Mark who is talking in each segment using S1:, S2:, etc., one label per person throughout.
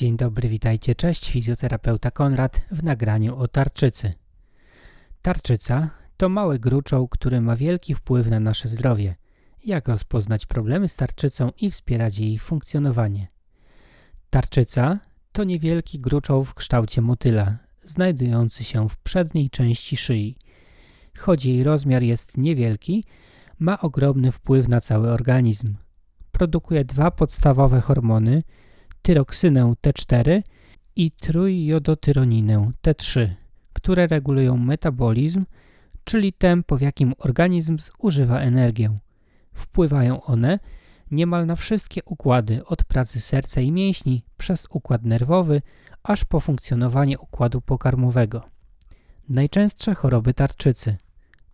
S1: Dzień dobry, witajcie, cześć, fizjoterapeuta Konrad w nagraniu o tarczycy. Tarczyca to mały gruczoł, który ma wielki wpływ na nasze zdrowie. Jak rozpoznać problemy z tarczycą i wspierać jej funkcjonowanie? Tarczyca to niewielki gruczoł w kształcie motyla, znajdujący się w przedniej części szyi. Choć jej rozmiar jest niewielki, ma ogromny wpływ na cały organizm. Produkuje dwa podstawowe hormony – tyroksynę T4 i trójjodotyroninę T3, które regulują metabolizm, czyli tempo, w jakim organizm zużywa energię. Wpływają one niemal na wszystkie układy, od pracy serca i mięśni, przez układ nerwowy, aż po funkcjonowanie układu pokarmowego. Najczęstsze choroby tarczycy.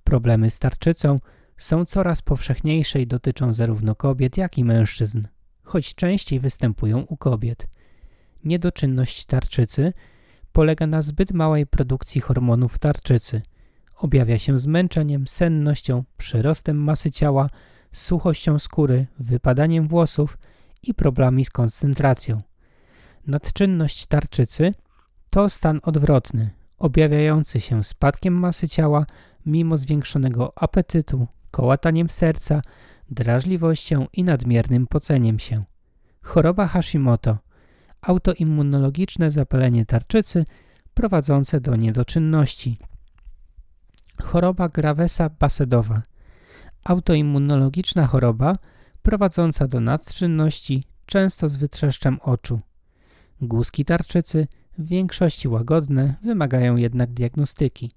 S1: Problemy z tarczycą są coraz powszechniejsze i dotyczą zarówno kobiet, jak i mężczyzn choć częściej występują u kobiet. Niedoczynność tarczycy polega na zbyt małej produkcji hormonów tarczycy. Objawia się zmęczeniem, sennością, przyrostem masy ciała, suchością skóry, wypadaniem włosów i problemami z koncentracją. Nadczynność tarczycy to stan odwrotny, objawiający się spadkiem masy ciała mimo zwiększonego apetytu, kołataniem serca, drażliwością i nadmiernym poceniem się. Choroba Hashimoto autoimmunologiczne zapalenie tarczycy prowadzące do niedoczynności. Choroba Gravesa Basedowa autoimmunologiczna choroba prowadząca do nadczynności, często z wytrzeszczem oczu. Guzki tarczycy w większości łagodne, wymagają jednak diagnostyki.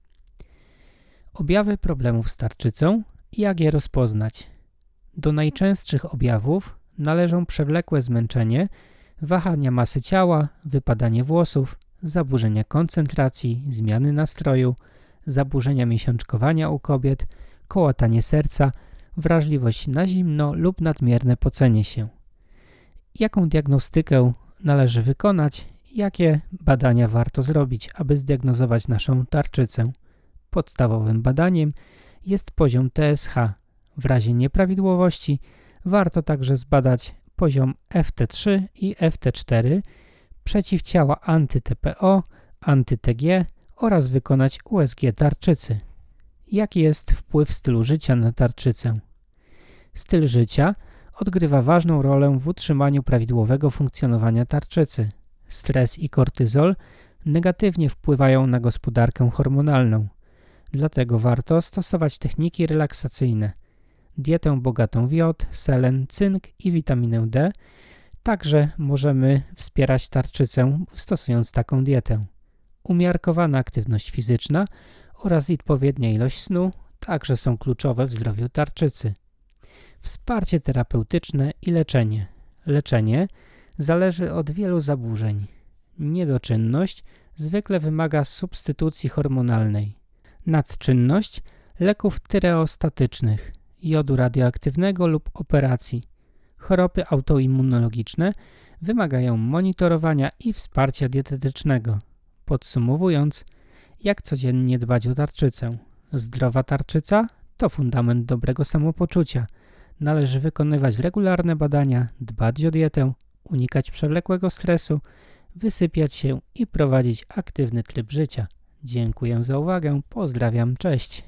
S1: Objawy problemów z tarczycą i jak je rozpoznać. Do najczęstszych objawów należą przewlekłe zmęczenie, wahania masy ciała, wypadanie włosów, zaburzenia koncentracji, zmiany nastroju, zaburzenia miesiączkowania u kobiet, kołatanie serca, wrażliwość na zimno lub nadmierne pocenie się. Jaką diagnostykę należy wykonać? Jakie badania warto zrobić, aby zdiagnozować naszą tarczycę? Podstawowym badaniem jest poziom TSH, w razie nieprawidłowości warto także zbadać poziom FT3 i FT4, przeciwciała anty-TPO, anty-TG oraz wykonać USG tarczycy. Jaki jest wpływ stylu życia na tarczycę? Styl życia odgrywa ważną rolę w utrzymaniu prawidłowego funkcjonowania tarczycy. Stres i kortyzol negatywnie wpływają na gospodarkę hormonalną. Dlatego warto stosować techniki relaksacyjne – dietę bogatą w jod, selen, cynk i witaminę D. Także możemy wspierać tarczycę stosując taką dietę. Umiarkowana aktywność fizyczna oraz odpowiednia ilość snu także są kluczowe w zdrowiu tarczycy. Wsparcie terapeutyczne i leczenie. Leczenie zależy od wielu zaburzeń. Niedoczynność zwykle wymaga substytucji hormonalnej. Nadczynność leków tyreostatycznych jodu radioaktywnego lub operacji. Choroby autoimmunologiczne wymagają monitorowania i wsparcia dietetycznego. Podsumowując, jak codziennie dbać o tarczycę? Zdrowa tarczyca to fundament dobrego samopoczucia. Należy wykonywać regularne badania, dbać o dietę, unikać przewlekłego stresu, wysypiać się i prowadzić aktywny tryb życia. Dziękuję za uwagę, pozdrawiam, cześć.